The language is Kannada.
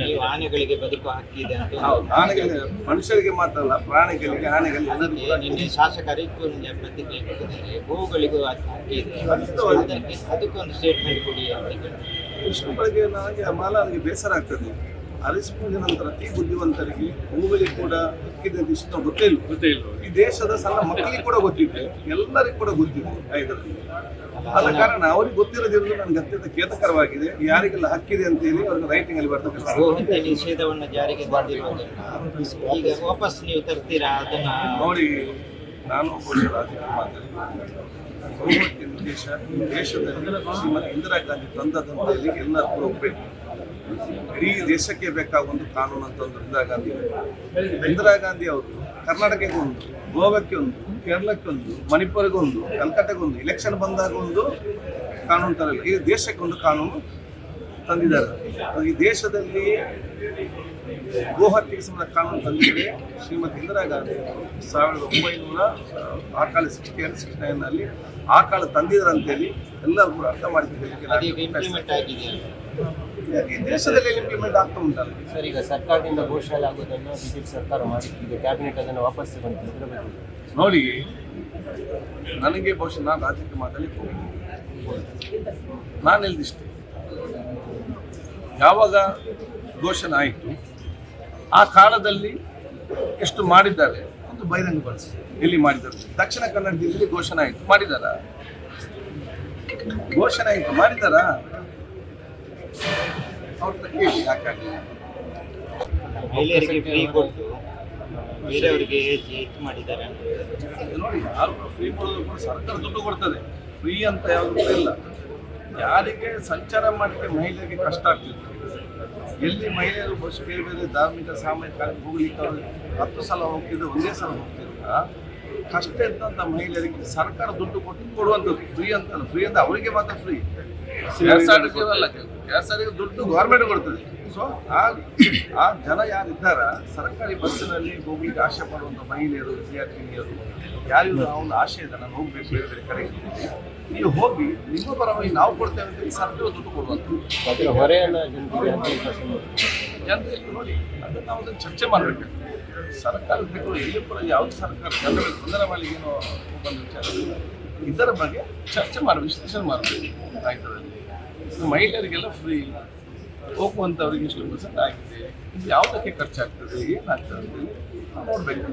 ನೀವು ಆನೆಗಳಿಗೆ ಬದುಕು ಹಾಕಿದೆ ಅಂತ ಹೌದು, ಆನೆಗಳಿಗೆ ಮನುಷ್ಯರಿಗೆ ಮಾತ್ರ ಅಲ್ಲ ಪ್ರಾಣಿಗಳಿಗೆ ಆನೆಗಳಿಗೆ ಎಲ್ಲರಿಗೂ ನಿನ್ನೆ ಶಾಸಕರಿಗೂ ಪ್ರತಿಕ್ರಿಯೆ ಕೊಟ್ಟಿದ್ದಾರೆ. ಗೋವುಗಳಿಗೂ ಹಾಕಿದೆ. ಇದೆ ಅದಕ್ಕೆ ಅದಕ್ಕೊಂದು ಸ್ಟೇಟ್ಮೆಂಟ್ ಕೊಡಿ ಅಂತ ಕೇಳಿ ಇಷ್ಟು ಬೆಳಗ್ಗೆ ನನಗೆ ಮಾಲ ನನಗೆ ಬೇಸರ ಆಗ್ತದೆ. ಅರಿಸಿಕೊಂಡ ನಂತರ ಅತಿ ಬುದ್ಧಿವಂತರಿಗೆ ಹೂಗಳಿಗೆ ಕೂಡ ಹಕ್ಕಿದೆ ಇಷ್ಟ ಇಷ್ಟು ಗೊತ್ತೇ ಇಲ್ಲ ಗೊತ್ತೇ ಇಲ್ಲ ಈ ದೇಶದ ಸಣ್ಣ ಮಕ್ಕಳಿಗೆ ಕೂಡ ಗೊತ್ತಿದೆ. ಎಲ್ಲರಿಗೂ ಕೂಡ ಗೊತ್ತಿದೆ ಇದರಲ್ಲಿ. ಆದ ಕಾರಣ ಅವ್ರಿಗೆ ಗೊತ್ತಿರೋದಿರೋದು ನನಗೆ ಅತ್ಯಂತ ಖೇದಕರವಾಗಿದೆ ಯಾರಿಗೆಲ್ಲ ಹಕ್ಕಿದೆ ಅಂತ ಹೇಳಿ ಅವ್ರಿಗೆ ರೈಟಿಂಗ್ ಅಲ್ಲಿ ಬರ್ತಕ್ಕಂಥ ನಿಷೇಧವನ್ನು ಜಾರಿಗೆ ತಂದಿರುವುದನ್ನು ಈಗ ವಾಪಸ್ ನೀವು ತರ್ತೀರಾ? ಅದನ್ನ ನೋಡಿ ನಾನು ರಾಜಕೀಯ ಈ ದೇಶದಲ್ಲಿ ಶ್ರೀಮತಿ ಇಂದಿರಾ ಗಾಂಧಿ ತಂದದಂತ ಹೇಳಿ ಎಲ್ಲರೂ ಕೂಡ ಒಪ್ಪಬೇಕು ಇಡೀ ದೇಶಕ್ಕೆ ಬೇಕಾದ ಒಂದು ಕಾನೂನು ಅಂತ ಒಂದು ಇಂದಿರಾ ಗಾಂಧಿ. ಅವರು. ಇಂದಿರಾ ಗಾಂಧಿ ಅವರು ಕರ್ನಾಟಕಕ್ಕೆ ಒಂದು ಗೋವಾಕ್ಕೆ ಒಂದು ಕೇರಳಕ್ಕೆ ಒಂದು ಮಣಿಪುರಕ್ಕೆ ಒಂದು ಕಲ್ಕಟ್ಟೆಗೆ ಒಂದು ಇಲೆಕ್ಷನ್ ಬಂದಾಗ ಒಂದು ಕಾನೂನು ತರಲಿಲ್ಲ. ಈ ದೇಶಕ್ಕೆ ಒಂದು ಕಾನೂನು ತಂದಿದ್ದಾರೆ. ಈ ದೇಶದಲ್ಲಿ ಗೋಹತ್ಯೆಗೆ ಸಂಬಂಧ ಕಾನೂನು ತಂದಿದೆ. ಶ್ರೀಮತಿ ಇಂದಿರಾ ಗಾಂಧಿ ಅವರು ಸಾವಿರದ ಒಂಬೈನೂರ ಆ ಕಾಲ ಸಿಕ್ಸ್ಟಿ ಏಟ್ ಸಿಕ್ಸ್ಟಿ ನೈನಲ್ಲಿ ಆ ಕಾಲ ತಂದಿದ್ದಾರೆ ಅಂತೇಳಿ ಎಲ್ಲರೂ ಕೂಡ ಅರ್ಥ ಮಾಡಿದ್ದಾರೆ ದೇಶದಲ್ಲಿ ಇಂಪ್ಲಿಮೆಂಟ್ ಆಗ್ತಾ ಉಂಟಲ್ಲ. ಸರ್ ಈಗ ಸರ್ಕಾರದಿಂದ ಘೋಷಣೆ ಆಗೋದನ್ನು ಬಿಜೆಪಿ ಸರ್ಕಾರ ಮಾಡಿ ಈಗ ಕ್ಯಾಬಿನೆಟ್ ಅದನ್ನು ವಾಪಸ್ ಬಂತು ನೋಡಿ ನನಗೆ ಬಹುಶಃ ನಾನು ರಾಜ್ಯಕ್ಕೆ ಮಾತಾಡಲಿಕ್ಕೆ ಹೋಗಿದ್ದೀನಿ ನಾನು ಇಲ್ದಿಷ್ಟು ಯಾವಾಗ ಘೋಷಣೆ ಆಯಿತು ಆ ಕಾಲದಲ್ಲಿ ಎಷ್ಟು ಮಾಡಿದ್ದಾರೆ? ಒಂದು ಬಹಿರಂಗಪಡಿಸಿ ಎಲ್ಲಿ ಮಾಡಿದ್ದಾರೆ? ದಕ್ಷಿಣ ಕನ್ನಡ ಜಿಲ್ಲೆಯಲ್ಲಿ ಘೋಷಣೆ ಆಯಿತು. ಮಾಡಿದ್ದಾರಾ? ಘೋಷಣೆ ಆಯಿತು. ಮಾಡಿದಾರಾ ಅವ್ರ ಕೇಳಿ ಮಹಿಳೆಯರಿಗೆ ಫ್ರೀ ಕೊಟ್ಟು ಬೇರೆಯವರಿಗೆ ಹೆಚ್ಚು ಮಾಡಿದ್ದಾರೆ ನೋಡಿ, ಯಾರು ಫ್ರೀ ಕೊಡೋದು ಕೂಡ ಸರ್ಕಾರ ದುಡ್ಡು ಕೊಡ್ತದೆ. ಫ್ರೀ ಅಂತ ಯಾವುದು ಇಲ್ಲ. ಯಾರಿಗೆ ಸಂಚಾರ ಮಾಡಿದ್ರೆ ಮಹಿಳೆಯರಿಗೆ ಕಷ್ಟ ಆಗ್ತಿತ್ತು ಎಲ್ಲಿ ಮಹಿಳೆಯರು ಬಸ್ ಬೇರೆ ಬೇರೆ ಧಾರ್ಮಿಕ ಸಾಮಾಜಿಕ ಕಾರ್ಯಕ್ಕೆ ಹೋಗ್ಲಿಕ್ಕೆ ಹತ್ತು ಸಲ ಹೋಗ್ತಿದ್ರು, ಒಂದೇ ಸಲ ಹೋಗ್ತಿಲ್ಲ ಕಷ್ಟ ಇದ್ದಂಥ ಮಹಿಳೆಯರಿಗೆ ಸರ್ಕಾರ ದುಡ್ಡು ಕೊಟ್ಟು ಕೊಡುವಂಥದ್ದು ಫ್ರೀ ಅಂತ ಫ್ರೀ ಅಂತ ಅವರಿಗೆ ಮಾತ್ರ ಫ್ರೀ ದುಡ್ಡು ಗೌರ್ಮೆಂಟ್ ಕೊಡ್ತದೆ. ಸೊ ಆ ಆ ಜನ ಯಾರಿದ್ದಾರ ಸರ್ಕಾರಿ ಬಸ್ಸಿನಲ್ಲಿ ಹೋಗ್ಲಿಕ್ಕೆ ಆಶೆ ಪಡುವಂಥ ಮಹಿಳೆಯರು ವಿದ್ಯಾರ್ಥಿನಿಯರು ಯಾರಿಗೂ ಒಂದು ಆಶೆ ಇದೆ ನಾನು ಹೋಗ್ಬೇಕು ಬೇರೆ ಬೇರೆ ಕಡೆಗೆ ನೀವು ಹೋಗಿ ನಿಮ್ಮ ಪರವಾಗಿ ನಾವು ಕೊಡ್ತೇವೆ ಅಂತ ಹೇಳಿ ಸರ್ಕಾರ ದುಡ್ಡು ಕೊಡುವಂಥದ್ದು ಜನರಿಗೆ ನೋಡಿ ಅದನ್ನು ನಾವು ಅದನ್ನು ಚರ್ಚೆ ಮಾಡಬೇಕು. ಸರ್ಕಾರ ಬಿಟ್ಟು ಎಲ್ಲಿ ಕೂಡ ಯಾವುದು ಸರ್ಕಾರ ಜನರಿಗೆ ತೊಂದರೆ ಮಾಡಲಿಕ್ಕೆ ಏನೋ ಬಂದ ವಿಚಾರ. ಇದರ ಬಗ್ಗೆ ಚರ್ಚೆ ಮಾಡಿ ವಿಶ್ಲೇಷಣೆ ಮಾಡಬೇಕು ಆಯ್ತದಲ್ಲಿ ಮಹಿಳೆಯರಿಗೆಲ್ಲ ಫ್ರೀ ಹೋಗುವಂಥವ್ರಿಗೆ ಇಷ್ಟು ಪರ್ಸೆಂಟ್ ಆಗಿದೆ. ಯಾವುದಕ್ಕೆ ಖರ್ಚಾಗ್ತದೆ, ಏನಾಗ್ತದೆ ನೋಡ್ಬೇಕು.